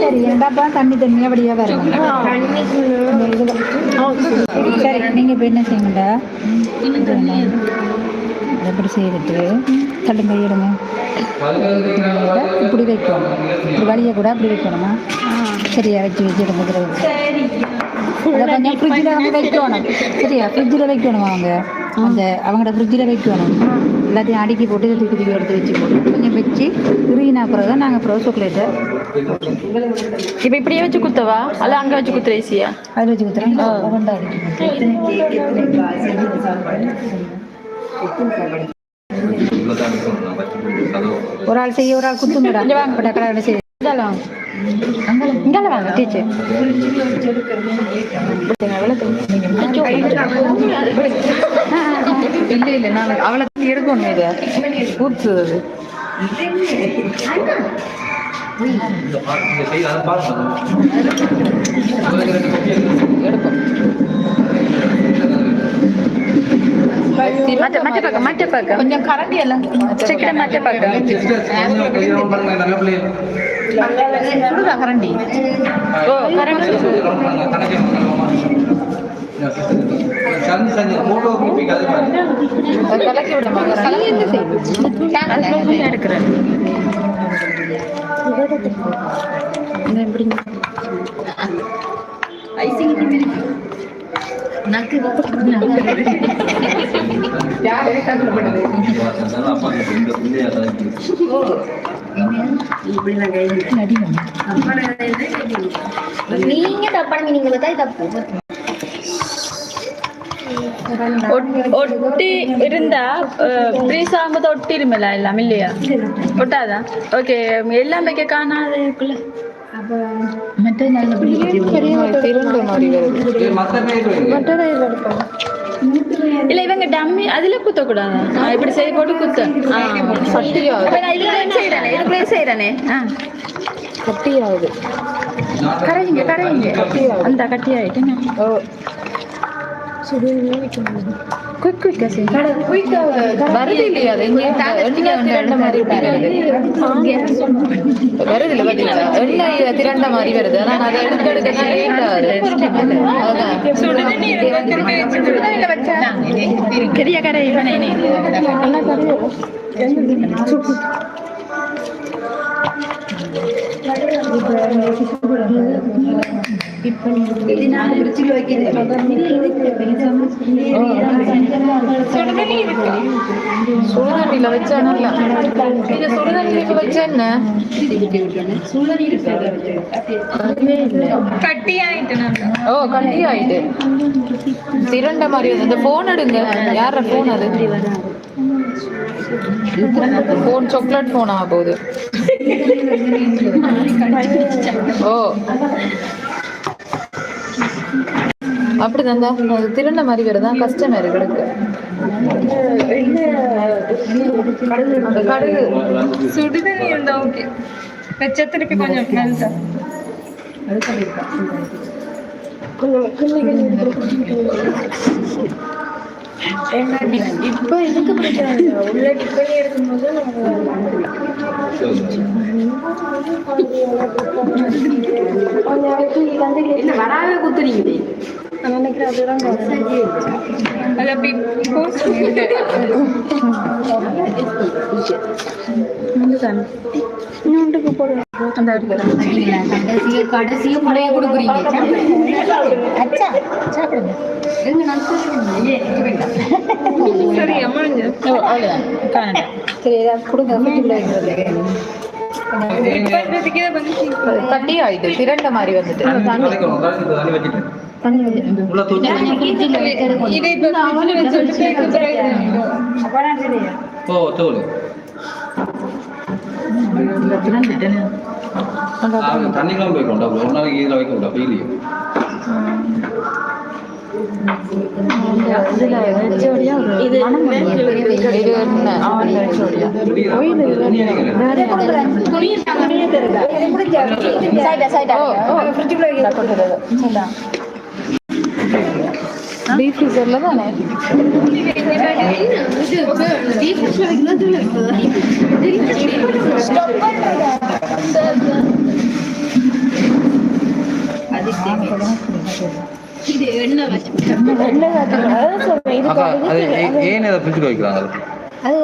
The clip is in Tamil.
சரி டப்பா தண்ணி தண்ணியாக வழியாக வரும் சரி நீங்கள் இப்போ என்ன செய்யுங்கடா அதை இப்படி செய்துட்டு தள்ளுங்க எடுங்க இப்படி வைக்கணும். இப்படி வழியை கூட அப்படி வைக்கணுமா? சரியா வச்சு வச்சு எடுத்துக்கிறது அதை கொஞ்சம் ஃப்ரிட்ஜில் வந்து வைக்கணும். சரியா? ஃப்ரிட்ஜில் வைக்கணும் அவங்க? அந்த அவங்களோட ஃப்ரிட்ஜில் வைக்கணும். எல்லாத்தையும் அடுக்கி போட்டு இதை தூக்கி தூக்கி எடுத்து வச்சு போட்டு கொஞ்சம் வச்சு பிறகு தான் நாங்கள் அப்புறம் சாக்லேட்டை இப்ப இப்படியே வச்சு குத்தவா அல்ல அங்க வச்சு குத்துற ஈஸியா அதில் வச்சு சாப்பாடு? ஒரு ஆள் செய்ய ஒரு ஆள் குத்துங்கடா. வாங்க. கடை செய்ய. இந்தால வாங்க டீச்சர். இல்லை இல்லை நான் அவளை எடுக்கணும் இதை ஊற்றுறது மற்ற மற்ற பக்கம் மற்ற பக்கம் கொஞ்சம் கரண்டி எல்லாம் சிக்கன மற்ற பக்கம் கரண்டி ஓ கரண்டி கலக்கி விடுமா கலக்கி எடுக்கிறேன் நீங்க தப்பான நீங்க பார்த்தா தப்பு ஒட்டி இருந்தா ப்ரீஸ் ஆகும்போது ஒட்டிருமில்ல எல்லாம் இல்லையா ஒட்டாதா ஓகே எல்லாம் வைக்க காணாதுக்குள்ள மற்ற இல்ல இவங்க டம்மி அதுல குத்த கூடாதா இப்படி செய்ய போட்டு குத்த செய்யறானே இதுக்குள்ளே செய்யறானே கட்டியாகுது கரையுங்க கரையுங்க அந்த கட்டி ஆயிட்டு குயிக் குயிக்கா செய்யுங்க வருது இல்லையா அது இங்கே எண்ணெய் திரண்ட மாதிரி வருது. இல்லை பார்த்தீங்களா எண்ணெய் திரண்ட மாதிரி வருது. ஆனால் அதை எடுக்க எடுக்க தான் லேட் ஆகுது பெரிய கரை இவனே சுடுதண்ணியில் வச்சா நல்லா இது சுடுதண்ணியில் வச்சா என்ன ஓ கட்டி ஆயிட்டு திரண்ட மாதிரி வந்து இந்த போன் எடுங்க யார போன் அது போன் சாக்லேட் போன் ஆக போகுது ஓ அப்படிதாங்க அது திரண்ட மாதிரி வருதா கிடக்கு. அந்த கடுகு சுடுதண்ணி இருந்தா ஓகே வச்ச திருப்பி கொஞ்சம் இப்போ எதுக்கு பிரச்சனை? இல்லை உள்ள டிஃபன் எடுக்கும்போது வராத குத்துறீங்களே நான் நினைக்கிறேன் அதுதான் இன்னொன்றுக்கு போடுவேன் அந்த எடுக்கிறேன் கடைசிய கடைசிய முறையா கொடுக்குறீங்க. அச்சா சாப்பிடுங்க. எங்க நான் சரி அம்மாஞ்சு ஓ அவ்வளோதான் காணடா சரி ஏதாவது கொடுங்க. ஃப்ரிட்ஜில் வைக்கிறது கட்டி ஆயிட்டு திரண்ட மாதிரி வந்துட்டு. ஓ தோல். தண்ணிக்கெல்லாம் போய் கொண்டா ஒரு நாளைக்கு இதில் வைக்க விட்டா இது இது என்ன டீப் தானே எண்ணெய் காய்ச்சல் அதான் சொல்றேன் இது ஏன் இதை ஃப்ரிட்ஜில் வைக்கிறாங்க? அது